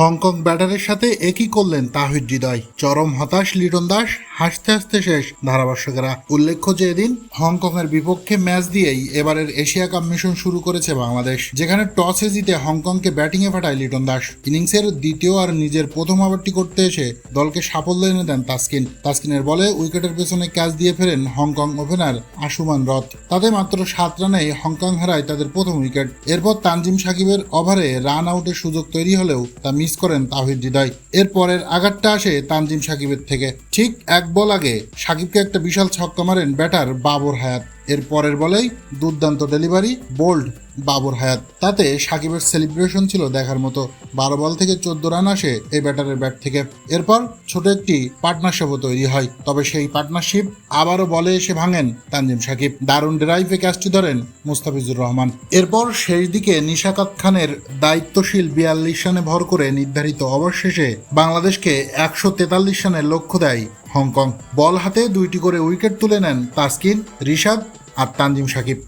Hong Kong ব্যাটারের সাথে একই করলেন তাহিদ হৃদয়। চরম হতাশ লিটন দাস, হাসতে হাসতে শেষ ধারাভাষ্যকেরা উল্লেখ্য যে এদিন হংকং এর বিপক্ষে ম্যাচ দিয়েই এবারের এশিয়া কাপ মিশন শুরু করেছে বাংলাদেশ, যেখানে টসে জিতে হংকংকে ব্যাটিংয়ে পাঠায় লিটন দাস। ইনিংসের দ্বিতীয় আর নিজের প্রথম ওভারটি করতে এসে দলকে সাফল্য এনে দেন তাসকিন। তাসকিনের বলে উইকেটের পেছনে ক্যাচ দিয়ে ফেরেন হংকং ওপেনার আশুমান রথ। তাতে মাত্র সাত রানেই হংকং হারায় তাদের প্রথম উইকেট। এরপর তানজিম সাকিবের ওভারে রান আউটের সুযোগ তৈরি হলেও তা মিস করেন তাহিদ হৃদয় এরপরের আঘাতটা আসে তানজিম সাকিবের থেকে। ঠিক এক বল আগে সাকিবকে একটা বিশাল ছক্কা মারেন ব্যাটার বাবর হায়াত। এর পরের বলেই দুর্দান্ত ডেলিভারি বোল্ড বাবর হায়াত। তাতে সাকিবের সেলিব্রেশন ছিল দেখার মতো। বারো বল থেকে চোদ্দ রান আসে এই ব্যাটারের ব্যাট থেকে। এরপর ছোট একটি পার্টনারশিপও তৈরি হয়। তবে সেই পার্টনারশিপ আবারও বলে এসে ভাঙেন তানজিম সাকিব। দারুণ ড্রাইভে ক্যাচটি ধরেন মুস্তাফিজুর রহমান। এরপর শেষ দিকে নিশাকাত খানের দায়িত্বশীল বিয়াল্লিশ রানে ভর করে নির্ধারিত ওভার শেষে বাংলাদেশকে একশো তেতাল্লিশ রানের লক্ষ্য দেয় হংকং। বল হাতে দুইটি করে উইকেট তুলে নেন তাসকিন রিশাদ আর তানজিম সাকিব।